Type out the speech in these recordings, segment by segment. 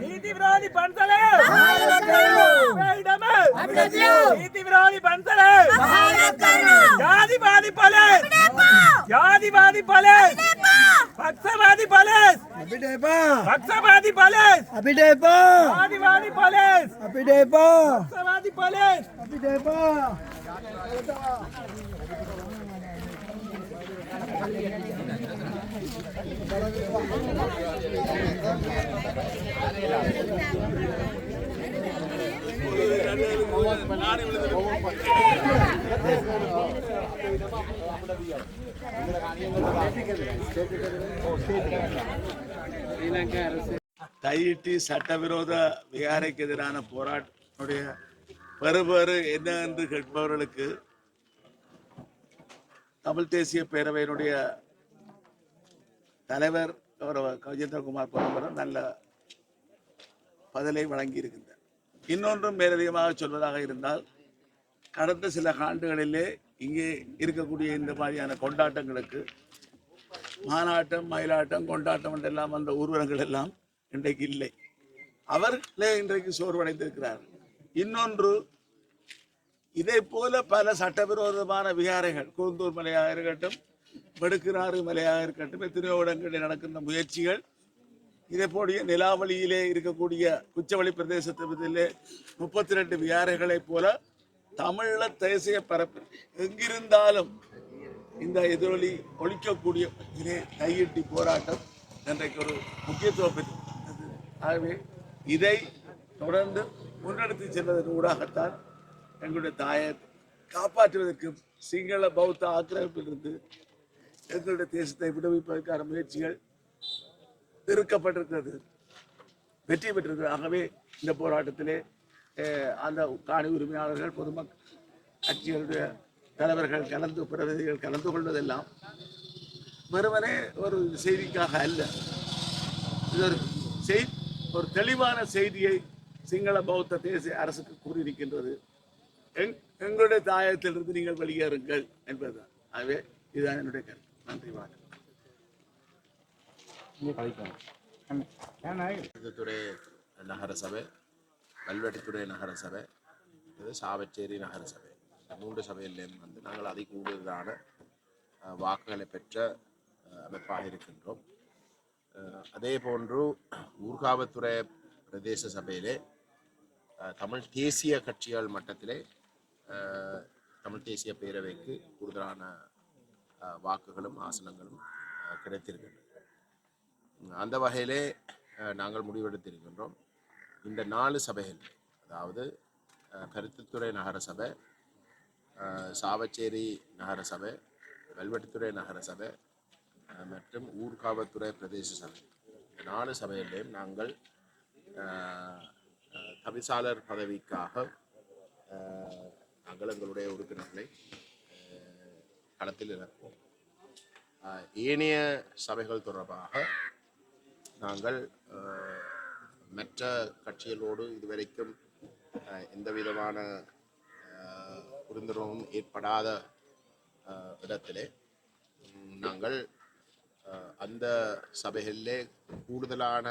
నీతి విరోధి పంచలే నీతి విరోధి పంచలే జాతి వాది పలే జాతి వాది పలే పక్షవాది పలేస్ అబిడేపా పక్షవాది పలేస్ అబిడేపా ఆదివాది పలేస్ అబిడేపా పక్షవాది పలేస్ అబిడేపా தையிட்டி சட்டவிரோத விகாரைக்கு எதிரான போராட்டனுடைய பெறுபேறு என்ன என்று கேட்பவர்களுக்கு தமிழ் தேசிய பேரவையினுடைய தலைவர் கௌரவ கஜேந்திரகுமார் பொன்னம்பலம் நல்ல பதிலை வழங்கியிருக்கின்றார். இன்னொன்றும் மேலதிகமாக சொல்வதாக இருந்தால் கடந்த சில ஆண்டுகளிலே இங்கே இருக்கக்கூடிய இந்த மாதிரியான கொண்டாட்டங்களுக்கு மாநாட்டம் மயிலாட்டம் கொண்டாட்டம் என்றெல்லாம் அந்த ஊர்வலங்கள் எல்லாம் இன்றைக்கு இல்லை. அவர்களே இன்றைக்கு சோர்வடைந்திருக்கிறார். இன்னொன்று இதே போல பல சட்டவிரோதமான விகாரைகள் கூந்தூர் மலையாக இருக்கட்டும் வெடுக்கினாறு மலையாக இருக்கட்டும் எத்தனையோ இடங்களில் நடக்கின்ற முயற்சிகள் இதே போடிய நிலாவளியிலே இருக்கக்கூடிய குச்சவழி பிரதேசத்திலே முப்பத்தி ரெண்டு விகாரைகளைப் போல தமிழ தேசிய பரப்பு எங்கிருந்தாலும் இந்த எதிரொலி ஒழிக்கக்கூடிய இதே கையெட்டி போராட்டம் இன்றைக்கு ஒரு முக்கியத்துவம் பெற்றது. ஆகவே இதை தொடர்ந்து முன்னெடுத்து செல்வதன் ஊடாகத்தான் எங்களுடைய தாயை காப்பாற்றுவதற்கு சிங்கள பௌத்த ஆக்கிரமிப்பிலிருந்து எங்களுடைய தேசத்தை விடுவிப்பதற்கான முயற்சிகள் திருக்கப்பட்டிருக்கிறது வெற்றி பெற்றிருக்கிறது. ஆகவே இந்த போராட்டத்திலே அந்த காணி உரிமையாளர்கள் பொதுமக்கள் கட்சிகளுடைய தலைவர்கள் கலந்து பிரதிநிதிகள் கலந்து கொள்வதெல்லாம் வெறுமனே ஒரு செய்திக்காக அல்ல. இது ஒரு செய் ஒரு தெளிவான செய்தியை சிங்கள பௌத்த தேசிய அரசுக்கு கூறியிருக்கின்றது. எங் எங்களுடைய தாயத்திலிருந்து நீங்கள் வெளியேறுங்கள் என்பதுதான். ஆகவே இதுதான் என்னுடைய கருத்து. நன்றி வணக்கம். நகரசபை கல்வெட்டுத்துறை நகரசபை இது சாவச்சேரி நகரசபை. மூன்று சபையிலேருந்து வந்து நாங்கள் அதிக கூடுதலான வாக்குகளை பெற்ற அமைப்பாக இருக்கின்றோம். அதே போன்று ஊர்காவத்துறை பிரதேச சபையிலே தமிழ் தேசிய கட்சிகள் மட்டத்திலே தமிழ் தேசிய பேரவைக்கு கூடுதலான வாக்குகளும் ஆசனங்களும் கிடைத்திருக்கின்றன. அந்த வகையிலே நாங்கள் முடிவெடுத்திருக்கின்றோம். இந்த நாலு சபைகள் அதாவது அஹ், கருத்துத்துறை நகர சபை சாவச்சேரி நகர சபை நகரசபை நகர சபை மற்றும் ஊர்காவத்துறை பிரதேச சபை. இந்த நாலு சபையிலையும் நாங்கள் தவிசாளர் பதவிக்காக நாங்கள் எங்களுடைய உறுப்பினர்களை களத்தில் இறக்குவோம். ஏனைய சபைகள் தொடர்பாக நாங்கள் மற்ற கட்சிகளோடு இதுவரைக்கும் எந்த விதமான புரிந்துணர்வும் ஏற்படாத அஹ், இடத்திலே நாங்கள் அந்த சபைகளிலே கூடுதலான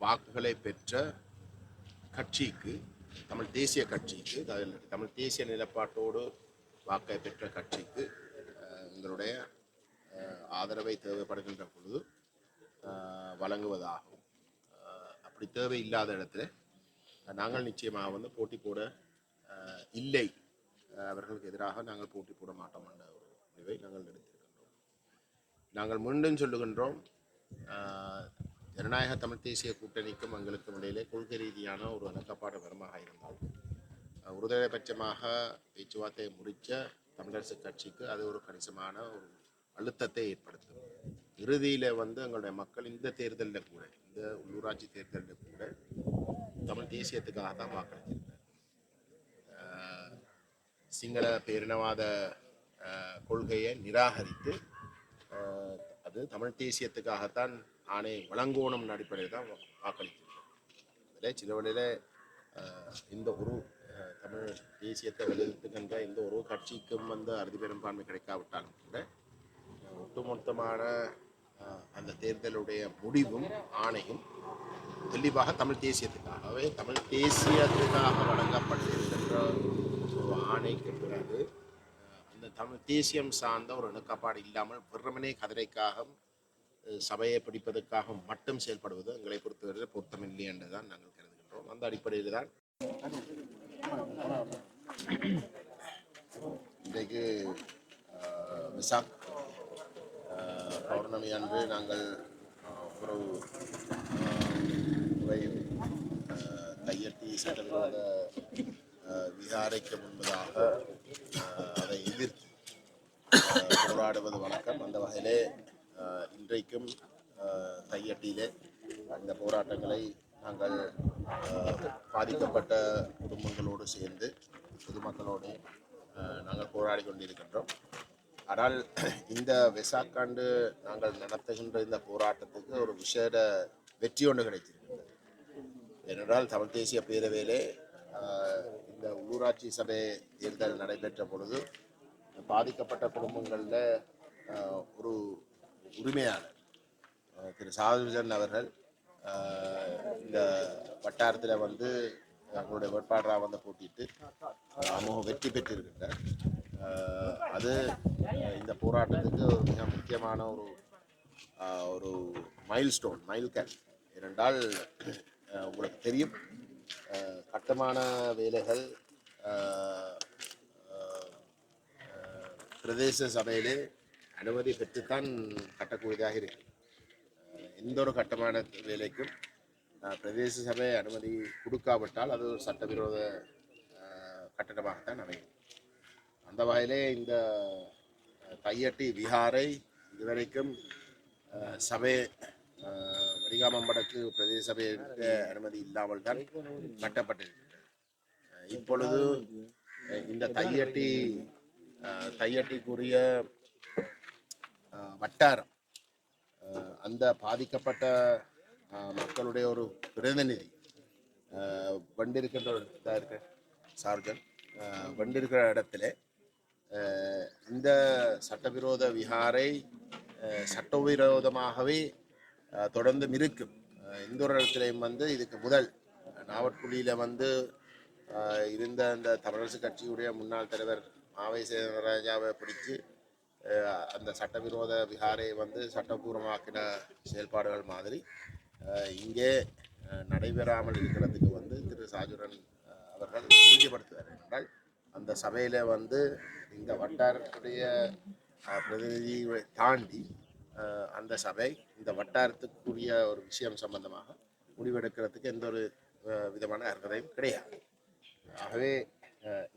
வாக்குகளை பெற்ற கட்சிக்கு தமிழ் தேசிய கட்சிக்கு தமிழ் தேசிய நிலப்பாட்டோடு வாக்கை பெற்ற கட்சிக்கு எங்களுடைய ஆதரவை தேவைப்படுகின்ற பொழுது வழங்குவதாகும். அப்படி தேவை இல்லாத இடத்துல நாங்கள் நிச்சயமாக வந்து போட்டி போட இல்லை. அவர்களுக்கு எதிராக நாங்கள் போட்டி போட மாட்டோம் என்ற ஒரு முடிவை நாங்கள் எடுத்திருக்கின்றோம். நாங்கள் மீண்டும் சொல்லுகின்றோம் ஜனநாயக தமிழ் தேசிய கூட்டணிக்கும் எங்களுக்கும் இடையிலே கொள்கை ரீதியான ஒரு இணக்கப்பாடு வரமாக இருந்தால் ஒருதலைபட்சமாக பேச்சுவார்த்தையை முடித்த தமிழரசு கட்சிக்கு அது ஒரு கணிசமான ஒரு அழுத்தத்தை ஏற்படுத்தும். இறுதியில் வந்து எங்களுடைய மக்கள் இந்த தேர்தலில் கூட இந்த உள்ளூராட்சி தேர்தலில் கூட தமிழ் தேசியத்துக்காக தான் வாக்களிச்சிருக்காங்க சிங்கள பேரினவாத கொள்கையை நிராகரித்து அது தமிழ் தேசியத்துக்காகத்தான் ஆணை வழங்கோணும் அடிப்படையில் தான் வாக்களித்திருக்காங்க அதில் சிலவழியில் இந்த ஒரு தமிழ் தேசியத்தை வலியுறுத்துகின்ற இந்த ஒரு கட்சிக்கும் வந்து அறுதி பெரும்பான்மை கிடைக்காவிட்டாலும் கூட ஒட்டுமொத்தமான அந்த தேர்தலுடைய முடிவும் ஆணையும் தெளிவாக தமிழ் தேசியத்துக்காகவே தமிழ் தேசியத்துக்காக வழங்கப்பட்டிருக்கின்ற ஒரு ஆணைக்கு பிறகு அந்த தமிழ் தேசியம் சார்ந்த ஒரு இணக்கப்பாடு இல்லாமல் வெறுமனே கதிரைக்காக சபையை பிடிப்பதற்காக மட்டும் செயல்படுவது எங்களை பொறுத்தவரை பொருத்தமில்லை என்றுதான் நாங்கள் கருதுகின்றோம். அந்த அடிப்படையில் தான் இன்றைக்கு விசாக் பௌர்ணமி அன்று நாங்கள் உறவு ஒரு கையெட்டி சட்டவிரோத விகாரைக்கு முன்பதாக அதை எதிர்த்து போராடுவது வழக்கம் அந்த வகையிலே இன்றைக்கும் அஹ், அந்த போராட்டங்களை நாங்கள் பாதிக்கப்பட்ட குடும்பங்களோடு சேர்ந்து பொதுமக்களோடு நாங்கள் போராடி கொண்டிருக்கின்றோம். ஆனால் இந்த வெசாக்காண்டு நாங்கள் நடத்துகின்ற இந்த போராட்டத்துக்கு ஒரு விசேட வெற்றி ஒன்று கிடைத்திருக்கின்றது ஏனென்றால் தமிழ் தேசிய பேரவையிலே இந்த உள்ளூராட்சி சபை தேர்தல் நடைபெற்ற பொழுது பாதிக்கப்பட்ட குடும்பங்களில் ஒரு உரிமையாளர் திரு சாதுஜன் அவர்கள் இந்த வட்டாரத்தில் வந்து அவங்களுடைய வேட்பாளராக வந்து போட்டிட்டு அமோக வெற்றி பெற்றிருக்கின்றார். அது இந்த போராட்டத்துக்கு ஒரு மிக முக்கியமான ஒரு ஒரு மைல் ஸ்டோன் மைல் கேன் ஏனென்றால் உங்களுக்கு தெரியும் கட்டுமான வேலைகள் பிரதேச சபையிலே அனுமதி பெற்றுத்தான் கட்டக்கூடியதாக இருக்கு எந்த ஒரு கட்டுமான வேலைக்கும் பிரதேச சபை அனுமதி கொடுக்காவிட்டால் அது ஒரு சட்டவிரோத கட்டடமாகத்தான் அமையும். அந்த வகையிலே இந்த கையட்டி விஹாரை இதுவரைக்கும் சபை வடிகாமம்படக்கு பிரதேச சபையிற்கு அனுமதி இல்லாமல் தான் கட்டப்பட்டிருக்கிறது. இப்பொழுது இந்த தையட்டி தையட்டிக்குரிய வட்டாரம் அந்த பாதிக்கப்பட்ட மக்களுடைய ஒரு பிரதிநிதி வண்டிருக்கின்ற ஒரு இதா சார்ஜன் வண்டிருக்கிற இடத்துல இந்த சட்டவிரோத விஹாரை சட்டவிரோதமாகவே தொடர்ந்து தொடர்ந்தும் இருக்கும். எந்த ஒரு இடத்துலையும் வந்து இதுக்கு முதல். நாவற்குழியில் வந்து இருந்த அந்த தமிழரசு கட்சியுடைய முன்னாள் தலைவர் மாவை சேனராஜாவை பிடிச்சு அந்த சட்டவிரோத விஹாரை வந்து சட்டபூர்வமாக்கின செயல்பாடுகள் மாதிரி இங்கே நடைபெறாமல் இருக்கிறதுக்கு வந்து திரு சாஜுரன் அவர்கள் உறுதிப்படுத்துவார் என்றால் அந்த சபையில் வந்து இந்த வட்டாரத்துடைய பிரதிநிதியை தாண்டி அந்த சபை இந்த வட்டாரத்துக்குரிய ஒரு விஷயம் சம்பந்தமாக முடிவெடுக்கிறதுக்கு எந்த ஒரு விதமான அர்ஹதையும் கிடையாது. ஆகவே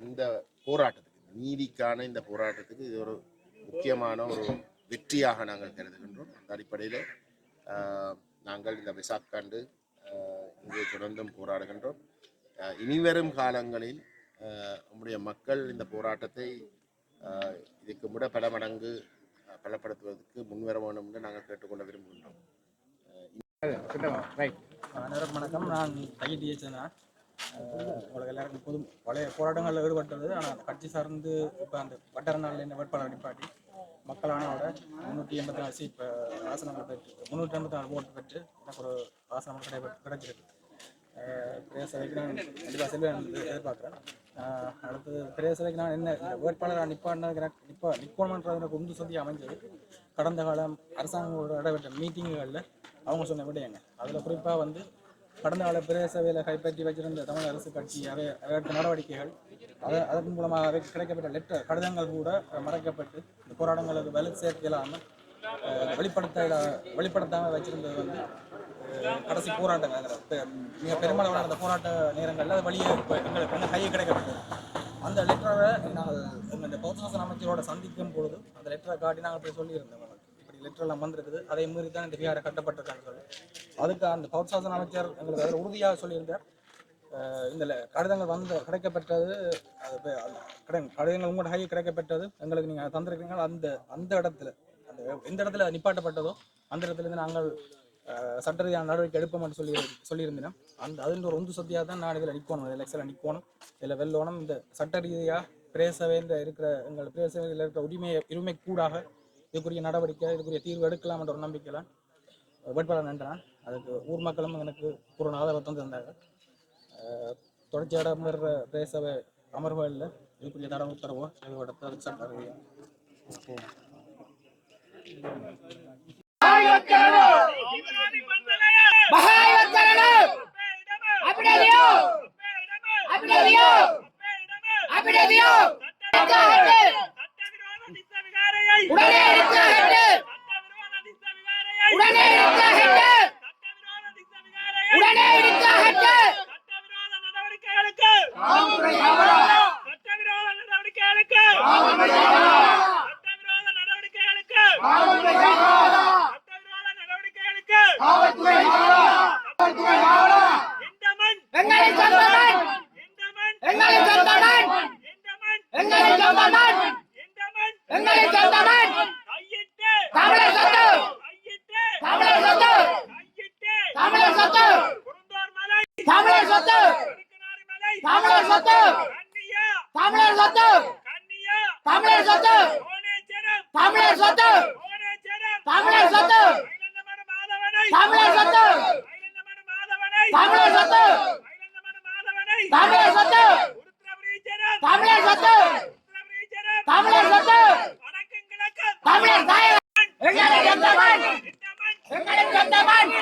இந்த போராட்டத்துக்கு நீதிக்கான இந்த போராட்டத்துக்கு இது ஒரு முக்கியமான ஒரு வெற்றியாக நாங்கள் கருதுகின்றோம். அந்த அடிப்படையில் நாங்கள் இந்த விசாக்காண்டு இங்கே தொடர்ந்தும் போராடுகின்றோம். இனிவரும் காலங்களில் நம்முடைய மக்கள் இந்த போராட்டத்தை இதுக்கு விட பல மடங்கு பலப்படுத்துவதற்கு முன்வர வேண்டும் என்று நாங்கள் கேட்டுக்கொள்ள விரும்புகின்றோம். அனைவரும் வணக்கம். நான் தையடியை சேர்ந்தேன் உங்களுக்கு எல்லாருக்கும் பொது பழைய போராட்டங்களில் ஈடுபட்டது. ஆனால் கட்சி சார்ந்து இப்போ அந்த வட்டார நாளில் என்ன வேட்பாளர் நிப்பாட்டி மக்களானோட முந்நூற்றி எண்பத்தி நாலு சீட் ஆசனங்கள் பெற்று முந்நூற்றி எண்பத்தி நாலு ஓட்டு பெற்று எனக்கு ஒரு ஆசனம் கிடை கிடைச்சிருக்கு. சபைக்கு நான் கண்டிப்பாக செல்வேன் எதிர்பார்க்குறேன். அடுத்தது பெரிய சிலைக்கு நான் என்ன? வேட்பாளராக நிற்பான்னு எனக்கு நிற்ப நிற்கணுன்றது எனக்கு உந்து சந்தி அமைஞ்சது. கடந்த காலம் அரசாங்கங்களோட நடைபெற்ற மீட்டிங்குகளில் அவங்க சொன்ன விடயங்க. அதில் குறிப்பாக வந்து கடந்த கால பிரதேச சபையில் கைப்பற்றி வச்சிருந்த தமிழ் அரசு கட்சி அவை எடுத்த நடவடிக்கைகள் அதை அதன் மூலமாக அவை கிடைக்கப்பட்ட லெட்டர் கடிதங்கள் கூட மறைக்கப்பட்டு இந்த போராட்டங்களுக்கு வலு சேர்க்க இல்லாமல் வெளிப்படுத்த வெளிப்படுத்தாமல் வச்சிருந்தது வந்து கடைசி போராட்டங்கள் அதில் பெ- மிக பெருமளவான அந்த போராட்ட நேரங்களில் அது வழியே எங்களுக்கு வந்து கையை கிடைக்கப்பட்டது அந்த லெட்டரை நாங்கள் எங்களுடைய பௌத்தசாசன அமைச்சரோட சந்திக்கும் பொழுது அந்த லெட்டரை காட்டி நாங்கள் போய் சொல்லியிருந்தோம். இப்படி லெட்டர்லாம் வந்திருக்குது. அதை மீறி தான் இந்த விஹாரை கட்டப்பட்டிருக்கான்னு சொல்லி. அதுக்கு அந்த பௌத்தசாசன அமைச்சர் எங்களுக்கு அதில் உறுதியாக சொல்லியிருந்தார். இந்த கடிதங்கள் வந்து கிடைக்கப்பட்டது அது கடிதங்கள் உங்களோட கையில் கிடைக்கப்பட்டது எங்களுக்கு நீங்கள் தந்திருக்கீங்க அந்த அந்த இடத்துல அந்த எந்த இடத்துல நிப்பாட்டப்பட்டதோ அந்த இடத்துல இருந்து நாங்கள் சட்ட ரீதியான நடவடிக்கை எடுப்போம்னு சொல்லி சொல்லியிருந்தேன். அந்த அதில் ஒரு ஒன்று சத்தியாக தான் நான் இதில் நிற்கணும் எலெக்ஷனில் நிற்கணும் இதில் வெல்லணும். இந்த சட்ட ரீதியாக பிரேசவேந்த இருக்கிற எங்கள் பிரேசவையில் இருக்கிற உரிமை உரிமை கூடாக இதுக்குரிய நடவடிக்கை இதுக்குரிய தீர்வு எடுக்கலாம் என்ற ஒரு நம்பிக்கையில் வேட்பாளர் நின்றான். அதுக்கு ஊர் மக்களும் எனக்கு பூரண ஆதரவு தந்திருந்தாங்க அஹ், தொடர்ச்சியாக இடம்பெற பேசவே அமர்வுகளில் இதுக்குரிய தட உத்தரவோ எடுத்து அதுக்கு சட்ட தீவிரவாதி உடனே இடமே. அப்பே இடமே. அப்பே இடமே. சட்டவிரோத திட்ட விகாரையை. சட்டவிரோத திட்ட விகாரையை. சட்டவிரோத திட்ட விகாரையை. சட்டவிரோத நடவடிக்கைகளுக்கு. சட்டவிரோத நடவடிக்கைகளுக்கு. சட்டவிரோத நடவடிக்கைகளுக்கு. சட்டவிரோத நடவடிக்கைகளுக்கு. இந்த மண். இந்த மண். இந்த மண். இந்த மண். கையிட்டு. கையிட்டு. கையிட்டு. குருந்தோர் தமிழர் சொத்து தமிழர் சொத்து தமிழர் சொத்து தமிழர் சொத்து தமிழர் சொத்து தமிழர் சொத்து தமிழர் சொத்து தமிழர் சொத்து தமிழர் சொத்து தமிழர் சொத்து தமிழர் சொத்து தமிழர் கிழக்கும். இந்த மண். இந்த மண்.